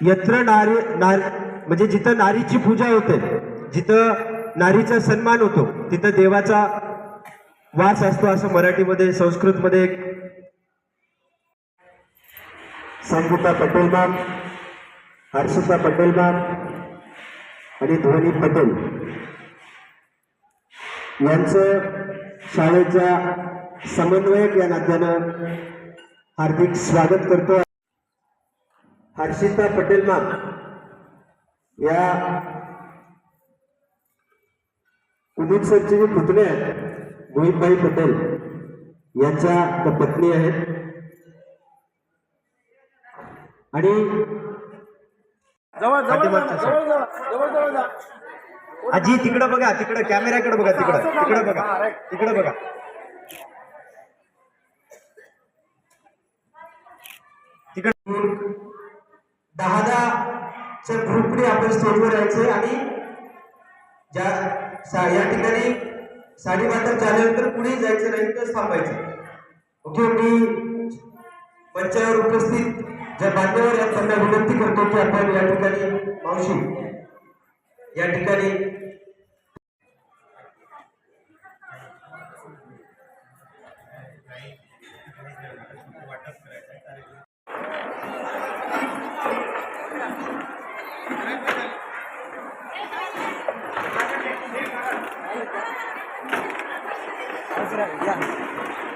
यत्र नारी नारी म्हणजे जिथं नारीची पूजा होते जिथं नारीचा सन्मान होतो तिथं देवाचा वास असतो असं मराठीमध्ये संस्कृतमध्ये एक संगीता पटेल मॅम हर्षिता पटेल मॅम आणि ध्वनी पटेल. यांचं शाळेच्या समन्वयक या नात्यानं हार्दिक स्वागत करतो. हर्षिता पटेल मॅम या उदित सरचे जे पुतणे आहेत मोहितभाई पटेल यांच्या त्या पत्नी आहेत. आणि. आजी तिकडं बघा तिकडं कॅमेऱ्याकडे बघा तिकडं तिकडं बघा तिकडं बघा. तिकडं दहा दहाच्या ग्रुपने आपण स्टेजवर यायचं आणि ज्या सा- या ठिकाणी साडी झाल्यानंतर पुढे जायचं नाही तर थांबायचं. ओके मी मंचावर उपस्थित ज्या मान्यवर त्यांना विनंती करतो की आपण या ठिकाणी मावशी या ठिकाणी Yeah.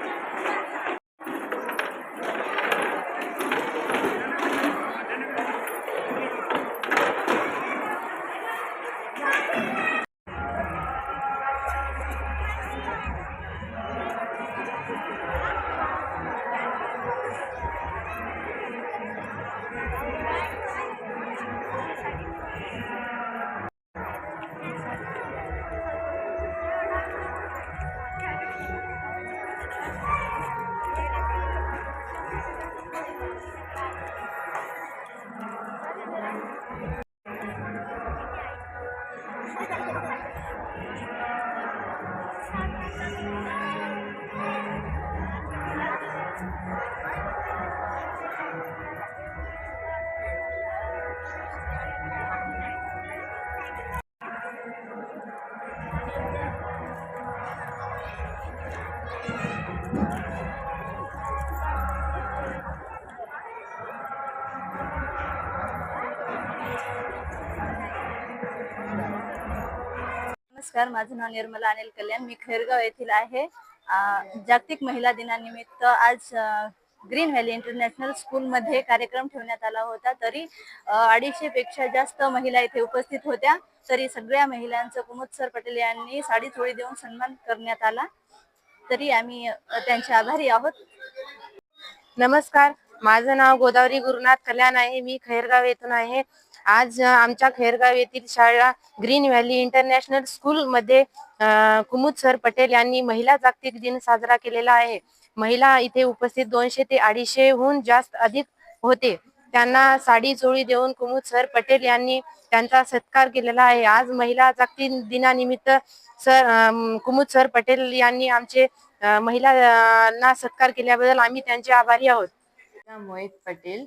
नमस्कार माझं नाव निर्मला अनिल कल्याण. मी खैरगाव येथील आहे. जागतिक महिला दिनानिमित्त आज ग्रीन व्हॅली इंटरनॅशनल स्कूलमध्ये कार्यक्रम ठेवण्यात आला होता. तरी अडीचशे पेक्षा जास्त महिला इथे उपस्थित होत्या. तरी सगळ्या महिलांचं कुमुद सर पटेल यांनी साडी चोळी देऊन सन्मान करण्यात आला. तरी आम्ही त्यांचे आभारी आहोत. नमस्कार माझं नाव गोदावरी गुरुनाथ कल्याण आहे. मी खैरगाव येथून आहे. आज आमच्या खेरगाव येथील शाळा ग्रीन व्हॅली इंटरनॅशनल स्कूल मध्ये कुमुद सर पटेल यांनी महिला जागतिक दिन साजरा केलेला आहे. महिला इथे उपस्थित दोनशे ते अडीचशेहून जास्त अधिक होते. त्यांना साडी चोळी देऊन कुमुद सर पटेल यांनी त्यांचा सत्कार केलेला आहे. आज महिला जागतिक दिनानिमित्त सर कुमुद सर पटेल यांनी आमचे महिलांना सत्कार केल्याबद्दल आम्ही त्यांचे आभारी आहोत. मोहित पटेल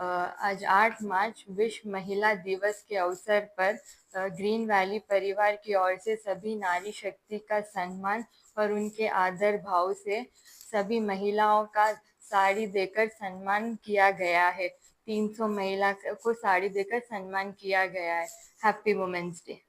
आज 8 मार्च विश्व महिला दिवस के अवसर पर ग्रीन वैली परिवार की ओर से सभी नारी शक्ति का सम्मान और उनके आदर भाव से सभी महिलाओं का साड़ी देकर सम्मान किया गया है। 300 महिला को साड़ी देकर सम्मान किया गया है। Happy women's day